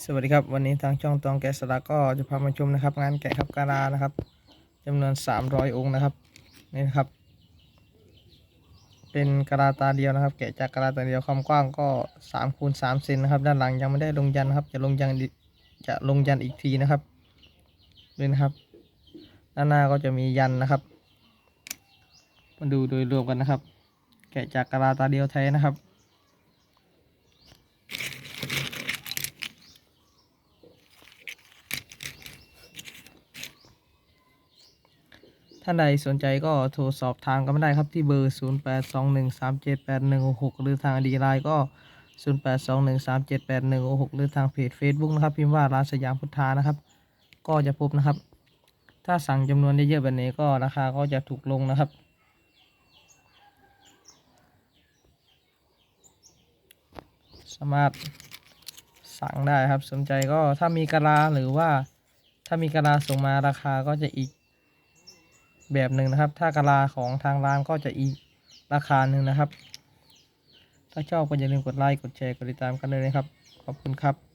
สวัสดีครับ วันนี้ทางช่องตองแกะสลักก็จะพามาชมนะครับ งานแกะครับกะลานะครับจำนวน 300 องค์นะครับนี่นะครับ เป็นกะลาตาเดียวนะครับ แกะจากกะลาตาเดียวความกว้างก็3คูณ3เซนนะครับ ด้านหลังยังไม่ได้ลงยันนะครับ จะลงยันจะลงยันอีกทีนะครับดูนะครับ ด้านหน้าก็จะมียันนะครับ มาดูโดยรวมกันนะครับ แกะจากกะลาตาเดียวแท้นะครับ ท่านใดสนใจก็โทรสอบทางกันได้ครับที่เบอร์ 0821378166 หรือทางดีไลน์ก็ 0821378166 หรือทางเพจ Facebook นะครับ พิมพ์ว่าร้านสยามพุทธานะครับ ก็จะพบนะครับ ถ้าสั่งจำนวนเยอะๆแบบนี้ก็ราคาก็จะถูกลงนะครับสามารถสั่งได้ครับสนใจก็ถ้ามีกะลาหรือว่าถ้ามีกะลาส่งมาราคาก็จะอีก แบบหนึ่งนะครับ ถ้ากะลาของทางร้านก็จะอีกราคาหนึ่งนะครับ ถ้าชอบก็อย่าลืมกดไลค์กดแชร์กดติดตามกันเลยนะครับ ขอบคุณครับ